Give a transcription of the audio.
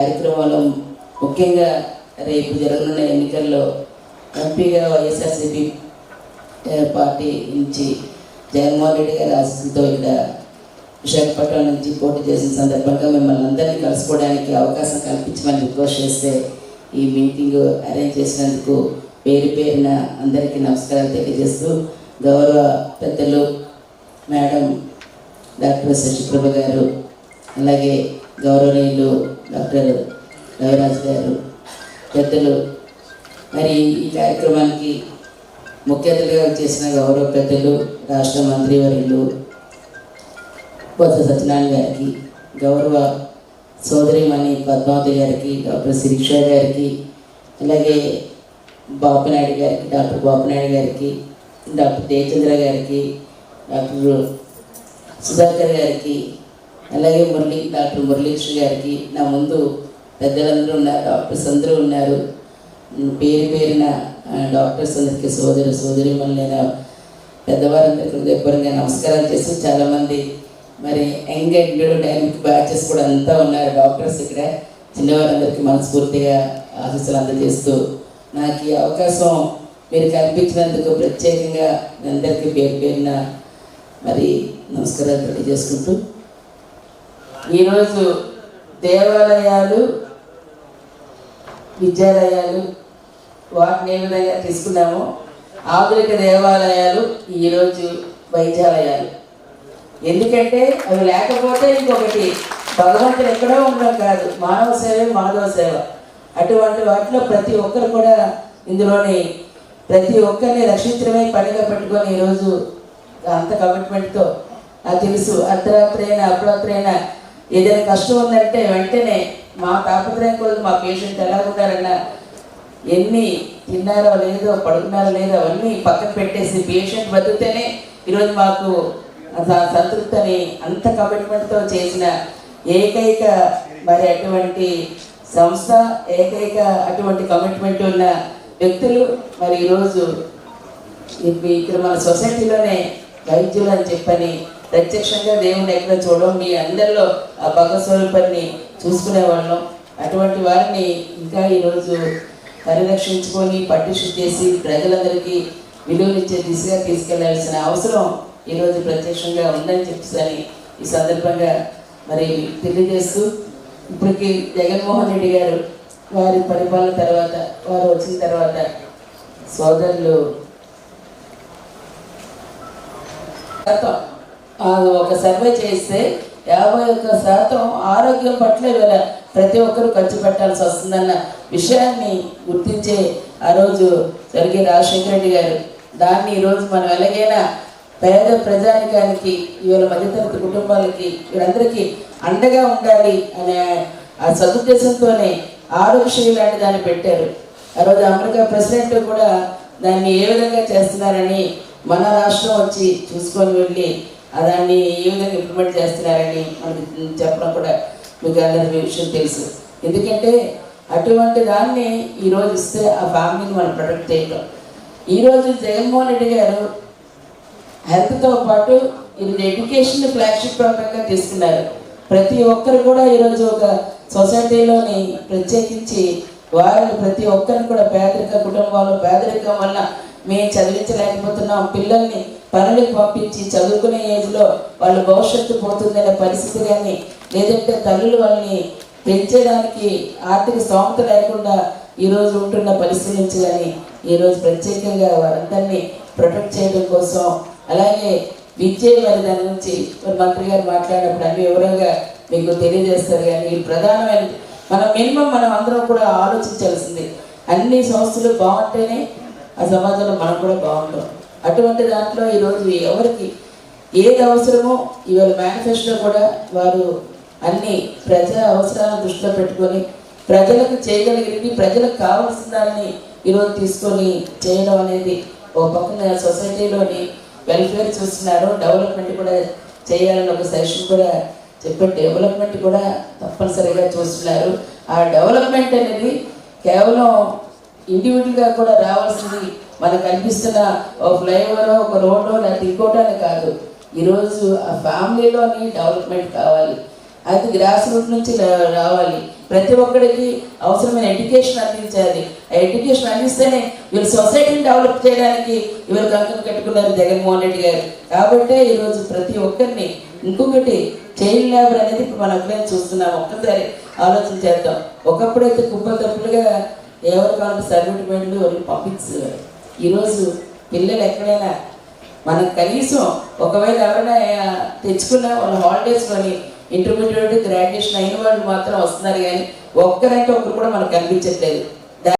కార్యక్రమాలు ముఖ్యంగా రేపు జరగనున్న ఎన్నికల్లో ఎంపీగా వైఎస్ఆర్సీపీ పార్టీ నుంచి జగన్మోహన్ రెడ్డి గారి ఆశీస్సులతో ఇక్కడ విశాఖపట్నం నుంచి పోటీ చేసిన సందర్భంగా మిమ్మల్ని అందరినీ కలుసుకోవడానికి అవకాశం కల్పించమని రిక్వెస్ట్ చేస్తే ఈ మీటింగ్ అరేంజ్ చేసినందుకు పేరు పేరున అందరికీ నమస్కారాలు తెలియజేస్తూ గౌరవ పెద్దలు మేడం డాక్టర్ శశిప్రభ గారు అలాగే గౌరవనీయులు డాక్టర్ రవిరాజ్ గారు పెద్దలు. మరి ఈ కార్యక్రమానికి ముఖ్య అతిథిగా చేసిన గౌరవ పెద్దలు రాష్ట్ర మంత్రివర్యులు బొత్స సత్యనారాయణ గారికి గౌరవ సోదరిమణి పద్మావతి గారికి డాక్టర్ శిరీష గారికి అలాగే బాపునాయుడు గారికి డాక్టర్ బాపునాయుడు గారికి డాక్టర్ జయచంద్ర గారికి డాక్టర్ సుధాకర్ గారికి అలాగే మురళి డాక్టర్ మురళీకృష్ణ గారికి నా ముందు పెద్దలందరూ ఉన్నారు డాక్టర్స్ అందరూ ఉన్నారు. పేరు పేరిన డాక్టర్స్ అందరికీ సోదరు సోదరి నేను పెద్దవారందరికీ హృదయపూర్వకంగా నమస్కారాలు చేస్తూ చాలామంది మరి యంగ్ అండ్ డైనమిక్ బ్యాచెస్ కూడా అంతా ఉన్నారు డాక్టర్స్ ఇక్కడ. చిన్నవారందరికీ మనస్ఫూర్తిగా ఆశీస్సులు అందజేస్తూ నాకు ఈ అవకాశం మీరు కల్పించినందుకు ప్రత్యేకంగా అందరికీ పేరు పేరున మరి నమస్కారాలు తెలియజేసుకుంటూ ఈరోజు దేవాలయాలు విద్యాలయాలు వాటిని ఏ విధంగా తీసుకున్నామో ఆధునిక దేవాలయాలు ఈరోజు వైద్యాలయాలు. ఎందుకంటే అవి లేకపోతే ఇంకొకటి భగవంతుడు ఎక్కడో ఉండడం కాదు. మానవ సేవే మానవ సేవ. అటువంటి వాటిలో ప్రతి ఒక్కరు కూడా ఇందులోని ప్రతి ఒక్కరిని రక్షించడమే పనిగా పెట్టుకొని ఈరోజు అంత కమిట్మెంట్తో నాకు తెలుసు. అర్ధరాత్రి అయినా అర్ధరాత్రి అయినా ఏదైనా కష్టం ఉందంటే వెంటనే మా తాపత్రయం కోసం మా పేషెంట్ ఎలా ఉన్నారన్నా ఎన్ని తిన్నారో లేదో పడుకున్నారో లేదో అవన్నీ పక్కన పెట్టేసి పేషెంట్ బతికితేనే ఈరోజు మాకు స- సంతృప్తి అని అంత కమిట్మెంట్తో చేసిన ఏకైక మరి అటువంటి సంస్థ ఏకైక అటువంటి కమిట్మెంట్ ఉన్న వ్యక్తులు మరి ఈరోజు ఇక్కడ మన సొసైటీలోనే వైద్యులు అని చెప్పని ప్రత్యక్షంగా దేవుని ఎక్కడ చూడడం మీ అందరిలో ఆ భగవత్ స్వరూపాన్ని చూసుకునే వాళ్ళం. అటువంటి వారిని ఇంకా ఈరోజు పరిరక్షించుకొని పట్టిషు చేసి ప్రజలందరికీ విలువనిచ్చే దిశగా తీసుకెళ్ళాల్సిన అవసరం ఈరోజు ప్రత్యక్షంగా ఉందని చెప్పేసి ఈ సందర్భంగా మరి తెలియజేస్తూ ఇప్పటికి జగన్మోహన్ రెడ్డి గారు వారి పరిపాలన తర్వాత వారు వచ్చిన తర్వాత సోదరులు ఒక సర్వే చేస్తే యాభై ఒక్క శాతం ఆరోగ్యం పట్ల ఇవాళ ప్రతి ఒక్కరూ ఖర్చు పెట్టాల్సి వస్తుందన్న విషయాన్ని గుర్తించే ఆ రోజు జరిగే రాజశేఖర రెడ్డి గారు. దాన్ని ఈరోజు మనం ఎలాగైనా పేద ప్రజానికానికి ఇవాళ మధ్యతరగతి కుటుంబాలకి వీరందరికీ అండగా ఉండాలి అనే ఆ సదుద్దేశంతోనే ఆరోగ్యశ్రీ లాంటి దాన్ని పెట్టారు. ఆ రోజు అమెరికా ప్రెసిడెంట్ కూడా దాన్ని ఏ విధంగా చేస్తున్నారని మన రాష్ట్రం వచ్చి చూసుకొని వెళ్ళి దాన్ని ఏ విధంగా ఇంప్లిమెంట్ చేస్తున్నారని మనకి చెప్పడం కూడా మీకు అందరి విషయం తెలుసు. ఎందుకంటే అటువంటి దాన్ని ఈరోజు ఇస్తే ఆ ఫ్యామిలీని మనం ప్రొటెక్ట్ చేయడం ఈరోజు జగన్మోహన్ రెడ్డి గారు హెల్త్తో పాటు ఇది ఎడ్యుకేషన్ ఫ్లాగ్షిప్ ప్రోగ్రామ్గా తీసుకున్నారు. ప్రతి ఒక్కరు కూడా ఈరోజు ఒక సొసైటీలోని ప్రత్యేకించి వారిని ప్రతి ఒక్కరిని కూడా పేదరిక కుటుంబాలు పేదరికం వల్ల మేము చదివించలేకపోతున్నాం పిల్లల్ని పనులకు పంపించి చదువుకునే ఏజ్లో వాళ్ళ భవిష్యత్తు పోతుందనే పరిస్థితి కానీ లేదంటే తల్లులు వాళ్ళని పెంచేదానికి ఆర్థిక స్తోమత లేకుండా ఈరోజు ఉంటున్న పరిస్థితి నుంచి కానీ ఈరోజు ప్రత్యేకంగా వారందరినీ ప్రొటెక్ట్ చేయడం కోసం అలాగే విద్య వారి దాని నుంచి మరి మంత్రి గారు మాట్లాడినప్పుడు అన్ని వివరంగా మీకు తెలియజేస్తారు కానీ ఈ ప్రధానమైన మనం మినిమం మనం అందరం కూడా ఆలోచించాల్సింది అన్ని సంస్థలు బాగుంటేనే ఆ సమాజంలో మనం కూడా బాగుంటాం. అటువంటి దాంట్లో ఈరోజు ఎవరికి ఏది అవసరమో ఇవాళ మేనిఫెస్టో కూడా వారు అన్ని ప్రజా అవసరాలను దృష్టిలో పెట్టుకొని ప్రజలకు చేయగలిగింది ప్రజలకు కావాల్సిన దాన్ని ఈరోజు తీసుకొని చేయడం అనేది ఒక పక్కన సొసైటీలోని వెల్ఫేర్ చూస్తున్నారు. డెవలప్మెంట్ కూడా చేయాలని ఒక సెషన్ కూడా చెప్పే డెవలప్మెంట్ కూడా తప్పనిసరిగా చూస్తున్నారు. ఆ డెవలప్మెంట్ అనేది కేవలం ఇండివిజువల్గా కూడా రావాల్సింది మనకు కనిపిస్తున్న ఒక ఫ్లైఓవర్ ఒక రోడ్డు లేకపోతే ఇంకోటి అని కాదు. ఈరోజు ఆ ఫ్యామిలీలోని డెవలప్మెంట్ కావాలి. అది గ్రాస్ రూట్ నుంచి రావాలి. ప్రతి ఒక్కరికి అవసరమైన ఎడ్యుకేషన్ అందించాలి. ఆ ఎడ్యుకేషన్ అందిస్తేనే వీళ్ళు సొసైటీని డెవలప్ చేయడానికి వీళ్ళు కంకణం కట్టుకున్నారు జగన్మోహన్ రెడ్డి గారు. కాబట్టే ఈరోజు ప్రతి ఒక్కరిని ఇంకొకటి చైల్డ్ లేబర్ అనేది ఇప్పుడు మనం ఎప్పుడైనా చూస్తున్నాం. ఒక్కసారి ఆలోచన చేద్దాం. ఒకప్పుడైతే కుప్పలు తప్పులుగా ఎవరు కావాలంటే సర్టిఫికేట్లు వాళ్ళు పంపించేవారు. ఈరోజు పిల్లలు ఎక్కడైనా మనకు కనీసం ఒకవేళ ఎవరైనా తెచ్చుకున్న వాళ్ళు హాలిడేస్లోని ఇంటర్మీడియట్ గ్రాడ్యుయేషన్ అయిన వాళ్ళు మాత్రం వస్తున్నారు కానీ ఒక్కరంటే ఒక్కరు కూడా మనకు కనిపించట్లేదు.